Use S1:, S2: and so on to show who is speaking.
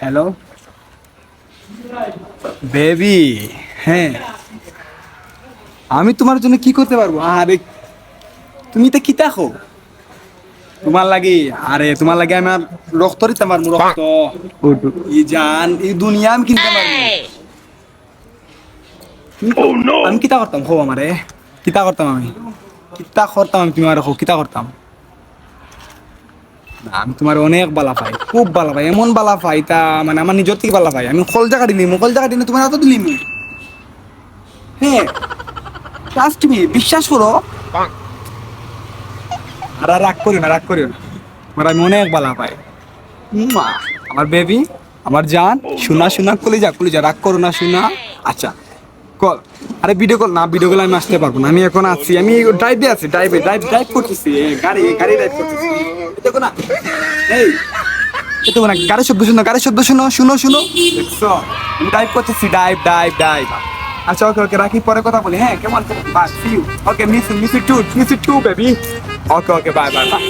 S1: Hello baby হ্যাঁ। আমি তোমার জন্য কি করতে পারব? আরে তুমি তো কি দেখো? তোমার লাগি আরে তোমার লাগে আমার রক্ত দিতে পারব রক্ত। ই জান এই দুনিয়া আমি কিনতে পারব। আমি কিতা করতাম হো আমারে? কিতা করতাম আমি? কিতা করতাম আমি তোমার হো কিতা করতাম? আমি তোমার অনেক বালা পাই খুব বালা পাই এমন বালা পাই তা মানে আমার নিজের থেকে বালা পাই। আমি কল জায়গা দিলি কল জায়গা দিলে তোমার এত দিলি হ্যাঁ ট্রাস্ট মি বিশ্বাস করো। আর রাগ করিও না রাগ করিও না। তোমার আমি অনেক বালা পাই। উম্মা, আমার বেবি আমার জান শোনা শোনা কলিজা কলিজা রাগ করো না শোনা। আচ্ছা কল। আরে ভিডিও কল না ভিডিও কল আমি আসতে পারব না আমি এখন আছি আমি ড্রাইভে আছি ড্রাইভে ড্রাইভ ড্রাইভ করতেছি গাড়ি গাড়ি ড্রাইভ করতেছি। দেখো না। এই দেখো না গাড়ি শব্দ শুনো গাড়ি শব্দ শুনো শুনো শুনো। দেখছ? আমি ড্রাইভ করতেছি ডাইভ ডাইভ ডাইভ আচ্ছা ওকে ওকে, রাখি, পরে কথা বলি। হ্যাঁ কেমন? Bye see you okay miss miss you too miss you too baby okay okay bye bye bye